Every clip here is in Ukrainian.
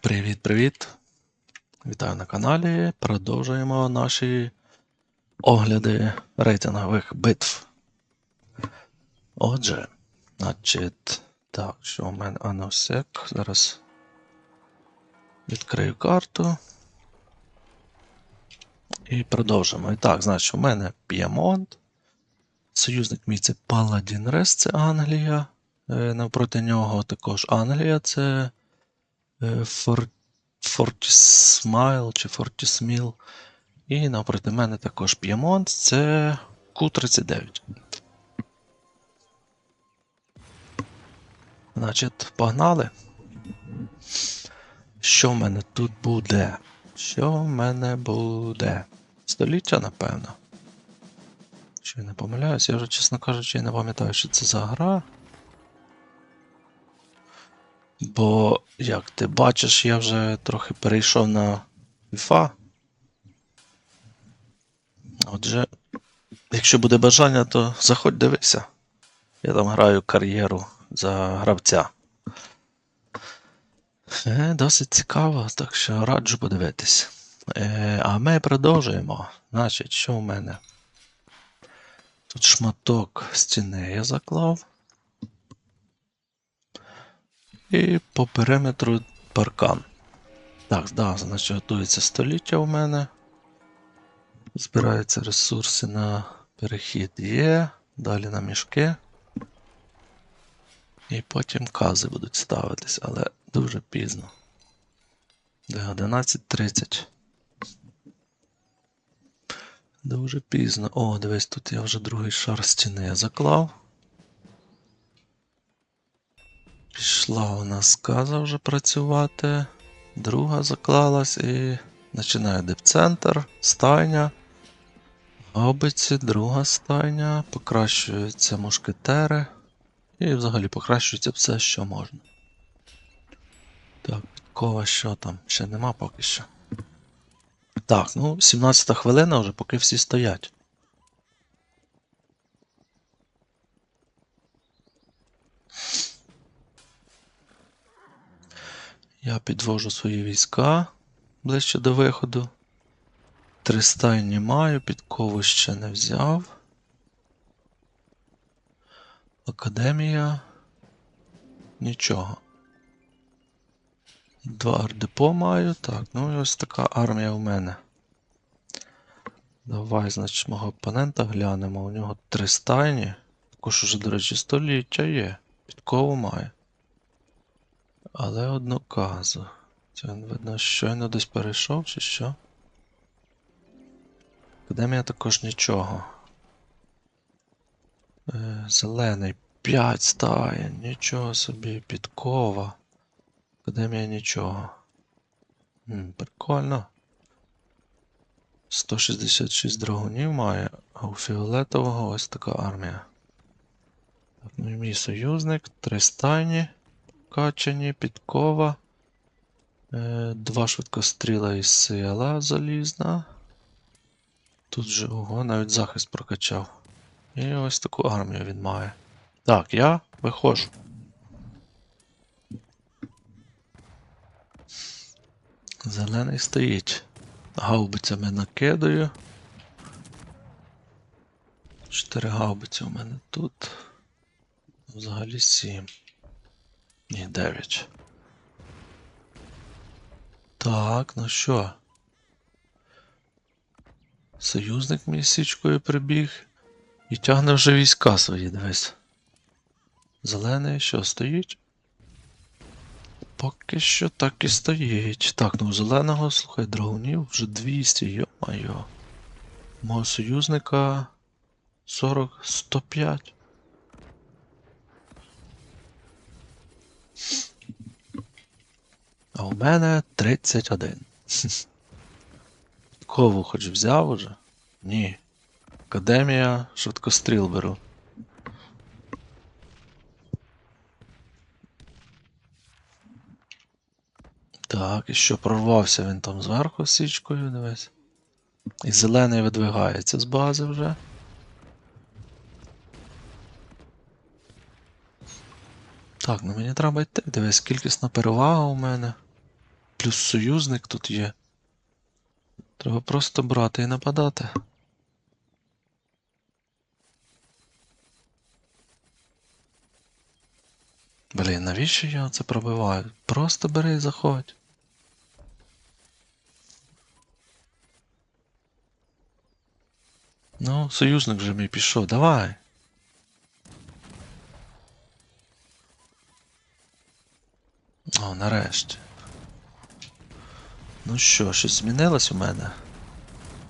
Привіт-привіт! Вітаю на каналі. Продовжуємо наші огляди рейтингових битв. Отже, значить, так, що у мене аносек. Зараз відкрию карту. І продовжимо. І так, значить, у мене П'ємонт. Союзник мій це Паладін Рес, це Англія. Е, Навпроти нього також Англія, це. Фортісмайл чи Фортісміл. І навпроти мене також П'ємонт, це Q39. Значить, погнали. Що в мене тут буде? Що в мене буде? Століття, напевно. Чи я не помиляюсь, я вже, чесно кажучи, не пам'ятаю, що це за гра. Бо, як ти бачиш, я вже трохи перейшов на FIFA. Отже, якщо буде бажання, то заходь дивися. Я там граю кар'єру за гравця. Е, досить цікаво, так що раджу подивитись. Е, а ми продовжуємо. Значить, що в мене? Тут шматок стіни я заклав. І по периметру паркан. Так, да, значить готується століття у мене. Збираються ресурси на перехід є. Далі на мішки. І потім кази будуть ставитись, але дуже пізно. Де 11.30. Дуже пізно. О, дивись, тут я вже другий шар стіни заклав. Пішла у нас каза вже працювати. Друга заклалась і починає депцентр, стайня. Гаубиці, друга стайня, покращуються мушкетери. І взагалі покращується все, що можна. Так, кого що там? Ще нема поки що. Так, ну, 17 хвилина вже, поки всі стоять. Я підвожу свої війська ближче до виходу. Три стайні маю, підкову ще не взяв. Академія. Нічого. Два ардепо маю. Так, ну і ось така армія в мене. Давай, значить, мого опонента глянемо. У нього три стайні. Також уже, до речі, століття є. Підкову має. Але одну казу. Це він, видно, щойно десь перейшов, чи що? Академія також нічого. Е, зелений 5 стає, нічого собі, підкова. Академія нічого. М, прикольно. 166 драгунів має, а у фіолетового ось така армія. Так, ну і мій союзник, три стайні, качані, підкова. Е, два швидкостріла із сила залізна. Тут же ого, навіть захист прокачав. І ось таку армію він має. Так, я виходжу. Зелений стоїть. Гаубицями накидаю. Чотири гаубиці у мене тут. Взагалі сім. Ні, дев'ять. Так, ну що? Союзник мій січкою прибіг і тягне вже війська свої, дивись. Зелений що стоїть? Поки що так і стоїть. Так, ну зеленого, слухай, драгунів вже 200, йо-майо. Мого союзника 40, А у мене 31. Кову хоч взяв уже? Ні. Академія, швидкостріл беру. Так, і що прорвався він там зверху січкою, дивись. І зелений видвигається з бази вже. Так, ну мені треба йти. Дивись, кількісна перевага у мене. Плюс союзник тут є. Треба просто брати і нападати. Блін, навіщо я це пробиваю? Просто бери і заходь. Ну, союзник вже мій пішов, давай. О, нарешті. Ну що, щось змінилось у мене?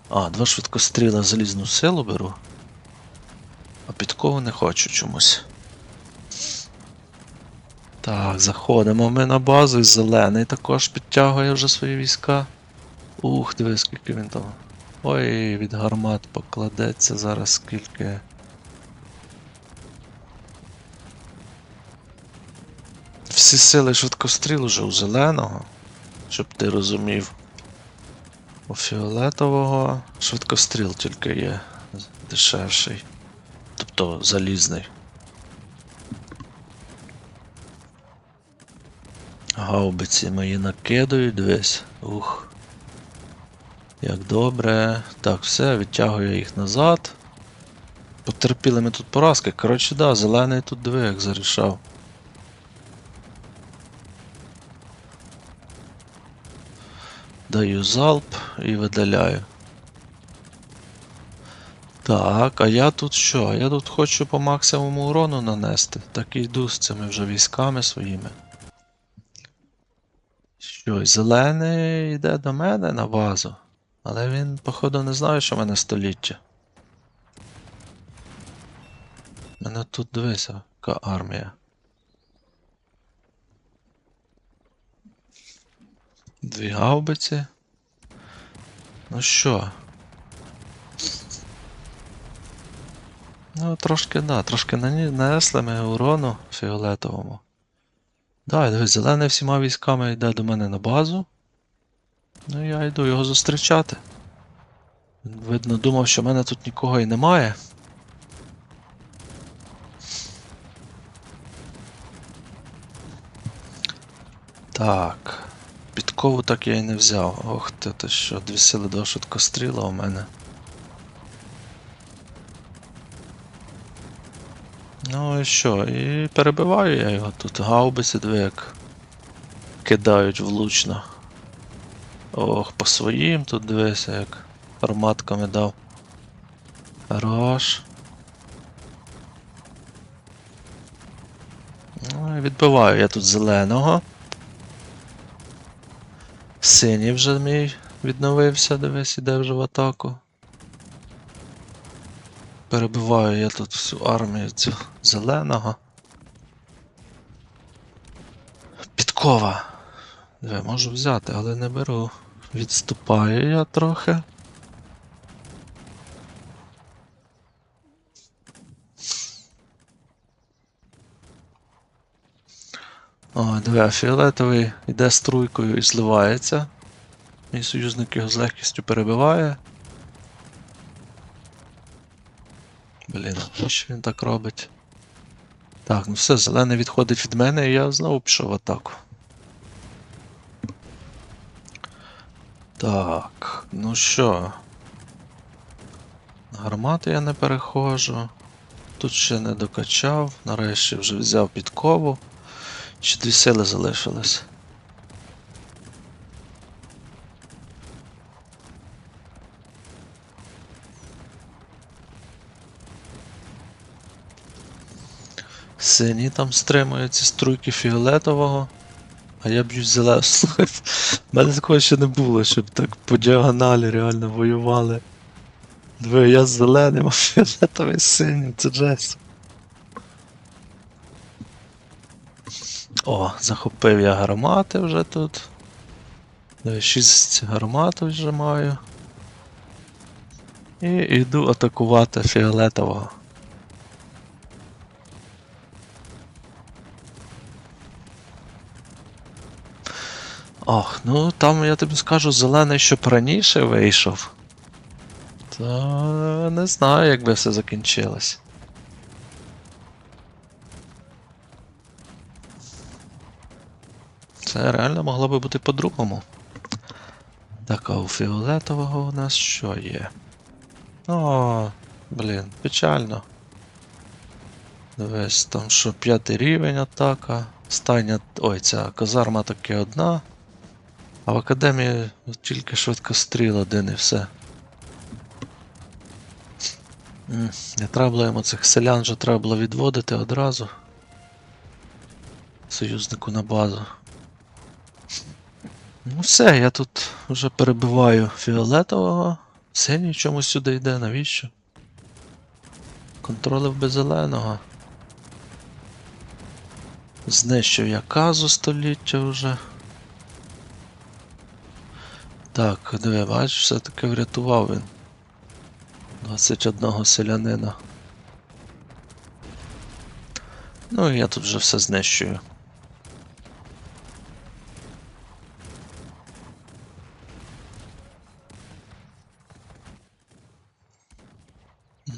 А, два швидкостріла залізну силу беру. А підкову не хочу чомусь. Так, заходимо ми на базу і зелений також підтягує вже свої війська. Ух, диви, скільки він там. Ой, від гармат покладеться зараз скільки. Всі сили швидкостріл уже у зеленого, щоб ти розумів. У фіолетового швидкостріл тільки є дешевший. Тобто залізний. Гаубиці мої накидують дивись. Ух. Як добре. Так, все, відтягую їх назад. Потерпіли ми тут поразки. Коротше, да, зелений тут диви, як зарішав. Даю залп і видаляю. Так, а я тут що? Я тут хочу по максимуму урону нанести. Так і йду з цими вже військами своїми. Що, зелений йде до мене на базу. Але він, походу, не знає, що в мене століття. Мене тут дивися, яка армія. Дві гаубиці. Ну що? Ну, трошки, да, трошки нанесли ми урону фіолетовому. Да, дивись, зелений всіма військами йде до мене на базу. Ну я йду його зустрічати. Він, видно, думав, що в мене тут нікого і немає. Так. Підкову так я і не взяв. Ох ти, ти що, дві сили до швидкостріла у мене. Ну і що? І перебиваю я його тут. Гаубиці диви як кидають влучно. Ох, по своїм тут дивися, як арматками дав. Хорош. Ну і відбиваю я тут зеленого. Синій вже мій відновився, дивись, іде вже в атаку. Перебиваю я тут всю армію цю зеленого. Підкова. Диви, можу взяти, але не беру. Відступаю я трохи. О, диви, а фіолетовий йде струйкою і зливається. Мій союзник його з легкістю перебиває. Блін, що він так робить? Так, ну все, зелений відходить від мене і я знову пішов в атаку. Так, ну що? Гармати я не переходжу. Тут ще не докачав, нарешті вже взяв підкову. Ще дві сили залишились. Сині там стримують ці струйки фіолетового. А я б'ю зеленого. Слухай, в мене такого ще не було, щоб так по діагоналі реально воювали. Диви, я зеленим, а фіолетовий з синім, це жесть. О, захопив я гармати вже тут. Диви, шість гармат вже маю. І йду атакувати фіолетового. Ох, ну там я тобі скажу, зелений, щоб раніше вийшов. То не знаю, як би все закінчилось. Це реально могло би бути по-другому. Так, а у фіолетового у нас що є? О, блін, печально. Дивись, там що п'ятий рівень атака. Стайня. Ой, ця казарма таки одна. А в академії тільки швидкостріл один і все. Не треба йому цих селян вже треба було відводити одразу. Союзнику на базу. Ну все, я тут вже перебиваю фіолетового. Синій чомусь сюди йде, навіщо? Контролив без зеленого. Знищив я казу століття вже. Так, диви, бачиш, все-таки врятував він. 21 селянина. Ну і я тут вже все знищую.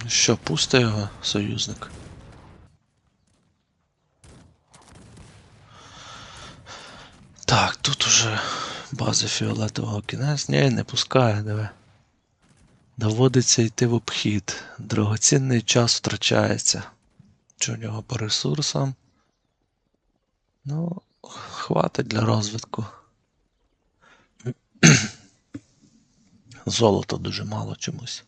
Ну Що, пусти його, союзник? Так, тут уже бази фіолетового кінець. Ні, не пускає, диви. Доводиться йти в обхід. Дорогоцінний час втрачається. Що у нього по ресурсам? Ну, хватить для розвитку. Золота дуже мало чомусь.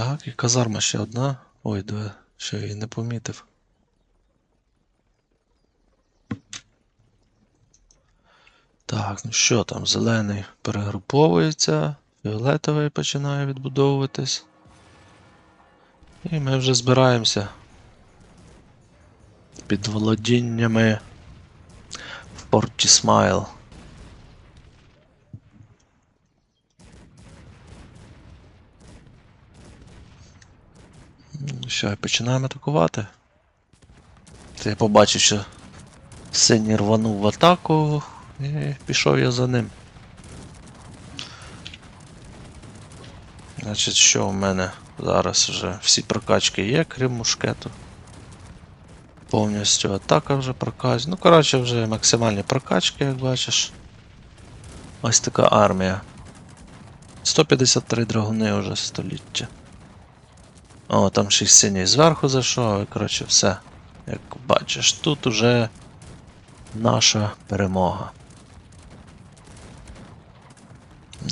Так, і казарма ще одна. Ой, диви, ще її не помітив. Так, ну що там, зелений перегруповується, фіолетовий починає відбудовуватись. І ми вже збираємося під володіннями в порті Смайл. Ну Що, починаємо атакувати. Це я побачив, що синій рванув в атаку і пішов я за ним. Значить, що в мене зараз вже всі прокачки є, крім мушкету. Повністю атака вже прокачана. Ну, коротше, вже максимальні прокачки, як бачиш. Ось така армія. 153 драгуни вже століття. О, там й синій зверху зайшов, і коротше все. Як бачиш, тут уже наша перемога.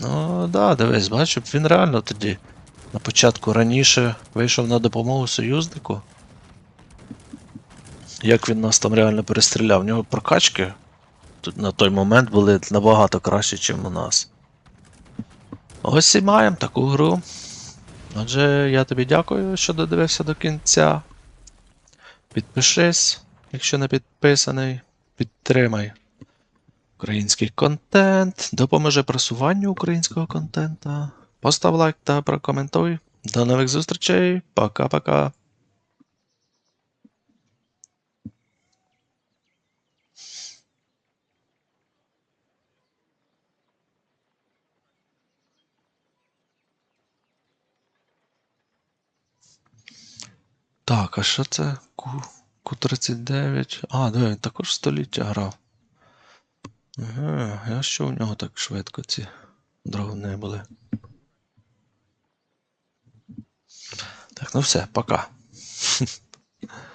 Ну, да, дивись, бачу, він реально тоді на початку раніше вийшов на допомогу союзнику. Як він нас там реально перестріляв? У нього прокачки тут на той момент були набагато краще, ніж у нас. Ось і маємо таку гру. Отже, я тобі дякую, що додивився до кінця. Підпишись, якщо не підписаний. Підтримай український контент, допоможи просуванню українського контента. Постав лайк та прокоментуй. До нових зустрічей. Пока-пока. Так, а що це? Ку... Ку-39. А, диви, він також століття грав. Ага, а що у нього так швидко ці драгуни були? Так, ну все, пока.